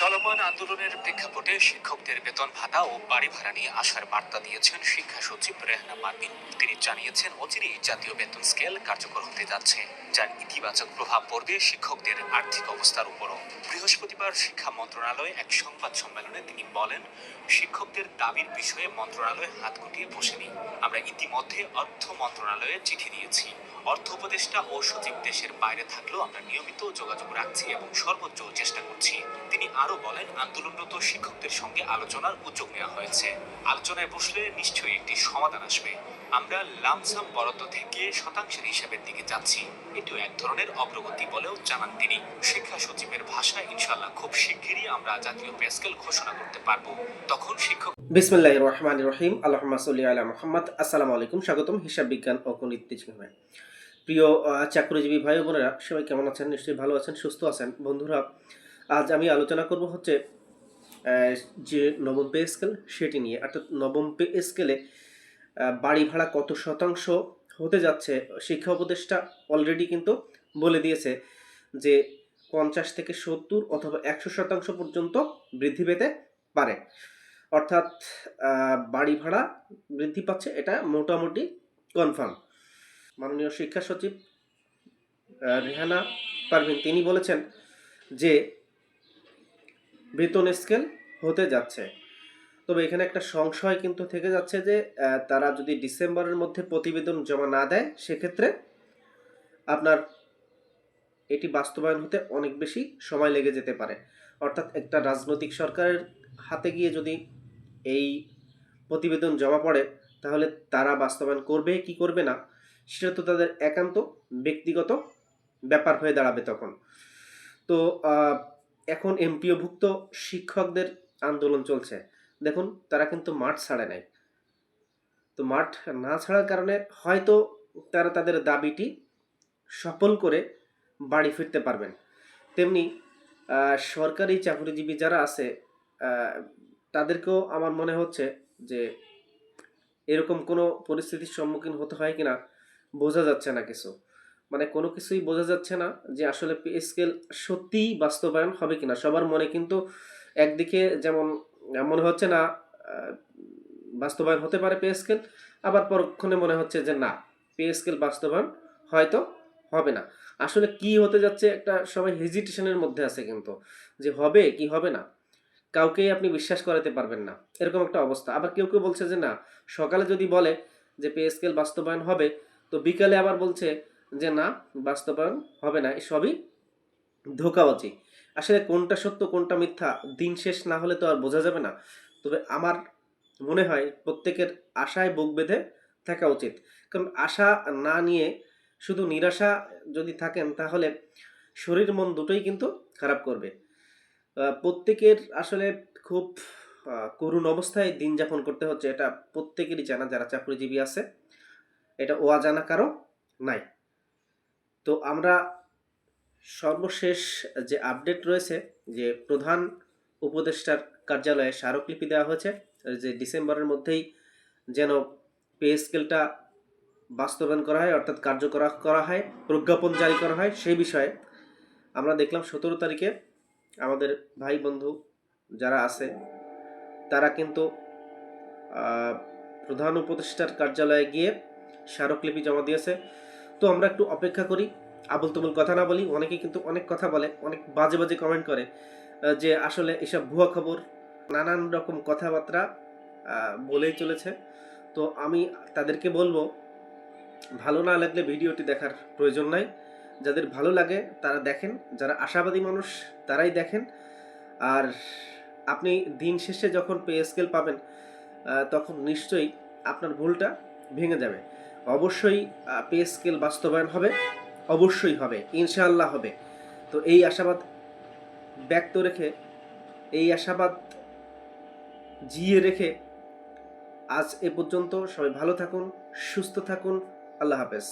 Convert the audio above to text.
চলমান আন্দোলনের প্রেক্ষাপটে শিক্ষকদের বেতন ভাতা ও বাড়ি ভাড়া নিয়ে আসার বার্তা দিয়েছেন শিক্ষা সচিব রেহনা মার্বিন। তিনি জানিয়েছেন, অচিরেই জাতীয় বেতন স্কেল কার্যকর হতে যাচ্ছে, যার ইতিবাচক প্রভাব পড়বে শিক্ষকদের আর্থিক অবস্থার উপরও। বৃহস্পতিবার শিক্ষা মন্ত্রণালয়ে এক সংবাদ সম্মেলনে তিনি বলেন, শিক্ষকদের দাবির বিষয়ে মন্ত্রণালয় হাত গুটিয়ে বসেনি। আমরা ইতিমধ্যে অর্থ মন্ত্রণালয়ে চিঠি দিয়েছি। অর্থ উপদেষ্টা ও সচিব দেশের বাইরে থাকলেও আমরা নিয়মিত যোগাযোগ রাখছি এবং সর্বোচ্চ চেষ্টা করছি। তিনি আরও বলেন, আন্দোলনরত শিক্ষকদের সঙ্গে আলোচনার উদ্যোগ নেওয়া হয়েছে। আলোচনায় বসলে নিশ্চয়ই একটি সমাধান আসবে। আমরা লামসাম বরাদ্দ থেকে শতাংশের হিসাবের দিকে যাচ্ছি। এটিও এক ধরনের অগ্রগতি বলেও জানান তিনি। শিক্ষা সচিবের ভাষায় ইনশাল্লাহ খুব শিগগিরই আমরা জাতীয় পে স্কেল ঘোষণা করতে পারব। তখন শিক্ষক বিসমিল্লাহ রহমান রহিম। আল্লাহমা সাল্লি আলা মোহাম্মদ। আসসালামু আলাইকুম। স্বাগতম হিসাব বিজ্ঞান ও গণিত টিচিংয়ে প্রিয় চাকরিজীবী ভাই বোনেরা, সবাই কেমন আছেন? নিশ্চয়ই ভালো আছেন, সুস্থ আছেন। বন্ধুরা, আজ আমি আলোচনা করব হচ্ছে যে নবম পে স্কেল সেটি নিয়ে। অর্থাৎ নবম পে স্কেলে বাড়ি ভাড়া কত শতাংশ হতে যাচ্ছে, শিক্ষা উপদেষ্টা অলরেডি কিন্তু বলে দিয়েছে যে পঞ্চাশ থেকে সত্তর অথবা একশো শতাংশ পর্যন্ত বৃদ্ধি পেতে পারে। অর্থাৎ বাড়ি ভাড়া বৃদ্ধি পাচ্ছে, এটা মোটামুটি কনফার্ম মাননীয় শিক্ষা সচিব রেহানা পারভিন, তিনি বলেছেন যে বেতন স্কেল হতে যাচ্ছে। তবে এখানে একটা সংশয় কিন্তু থেকে যাচ্ছে যে তারা যদি ডিসেম্বরের মধ্যে প্রতিবেদন জমা না দেয়, সেক্ষেত্রে আপনার এটি বাস্তবায়ন হতে অনেক বেশি সময় লেগে যেতে পারে। অর্থাৎ একটা রাজনৈতিক সরকারের হাতে গিয়ে যদি এই প্রতিবেদন জমা পড়ে, তাহলে তারা বাস্তবায়ন করবে, কি করবে না, সেটা তো তাদের একান্ত ব্যক্তিগত ব্যাপার হয়ে দাঁড়াবে তখন। তো এখন এমপিওভুক্ত শিক্ষকদের আন্দোলন চলছে। দেখুন, তারা কিন্তু মাঠ ছাড়ে নাই। তো মাঠ না ছাড়ার কারণে হয়তো তারা তাদের দাবিটি সফল করে বাড়ি ফিরতে পারবেন। তেমনি সরকারি চাকরিজীবী যারা আছে তাদেরকেও আমার মনে হচ্ছে যে এরকম কোনো পরিস্থিতির সম্মুখীন হতে হয় কিনা, বোঝা যাচ্ছে না কিছু। মানে কোনো কিছুই বোঝা যাচ্ছে না যে আসলে পে স্কেল সত্যিই বাস্তবায়ন হবে কিনা। সবার মনে কিন্তু একদিকে যেমন, মনে হচ্ছে না বাস্তবায়ন হতে পারে পে স্কেল আবার পরক্ষণে মনে হচ্ছে যে না পে স্কেল বাস্তবায়ন হয়তো হবে না। আসলে কি হতে যাচ্ছে একটা সবাই হেজিটেশনের মধ্যে আছে কিন্তু, যে হবে কি হবে না। কাউকেই আপনি বিশ্বাস করাতে পারবেন না। এরকম একটা অবস্থা। আবার কেউ কেউ বলছে যে, না, সকালে যদি বলে যে, পে স্কেল বাস্তবায়ন হবে, তো বিকালে আবার বলছে যে, না, বাস্তবায়ন হবে না। সবই ধোকাবাজি। আসলে কোনটা সত্য, কোনটা মিথ্যা, দিন শেষ না হলে তো আর বোঝা যাবে না। তবে আমার মনে হয় প্রত্যেকের আশায় বুক বেঁধে থাকা উচিত। কারণ আশা না নিয়ে শুধু নিরাশা যদি থাকেন, তাহলে শরীর মন দুটোই কিন্তু খারাপ করবে। প্রত্যেকের আসলে খুব করুণ অবস্থায় দিন যাপন করতে হচ্ছে। এটা প্রত্যেকেরই জানা, যারা চাকরিজীবী আছে। এটা ও জানা কারও নাই। তো আমরা সর্বশেষ যে আপডেট রয়েছে, যে প্রধান উপদেষ্টার কার্যালয়ে স্মারকলিপি দেওয়া হয়েছে, যে ডিসেম্বরের মধ্যেই যেন পে স্কেলটা বাস্তবায়ন করা হয়, অর্থাৎ কার্যকর করা হয়, প্রজ্ঞাপন জারি করা হয়, সেই বিষয়ে আমরা দেখলাম সতেরো তারিখে আমাদের ভাই বন্ধু যারা আছে, তারা কিন্তু প্রধান উপদেষ্টার কার্যালয়ে গিয়ে স্মারকলিপি জমা দিয়েছে। তো আমরা একটু অপেক্ষা করি আবল তুবল কথা না বলি অনেকে কিন্তু অনেক কথা বলে, অনেক বাজে বাজে কমেন্ট করে যে আসলে এসব ভুয়া খবর, নানান রকম কথাবার্তা বলেই চলেছে। তো আমি তাদেরকে বলব, ভালো না লাগলে ভিডিওটি দেখার প্রয়োজন নাই। যাদের ভালো লাগে, তারা দেখেন। যারা আশাবাদী মানুষ, তারাই দেখেন। আর আপনি দিন শেষে যখন পে স্কেল পাবেন তখন নিশ্চয়ই আপনার ভুলটা ভেঙে যাবে। অবশ্যই পে স্কেল বাস্তবায়ন হবে, অবশ্যই হবে, ইনশাআল্লাহ হবে। তো এই আশাবাদ ব্যক্ত রেখে, এই আশাবাদ জিয়ে রেখে আজ এ পর্যন্ত সবাই ভালো থাকুন, সুস্থ থাকুন। আল্লাহ হাফেজ।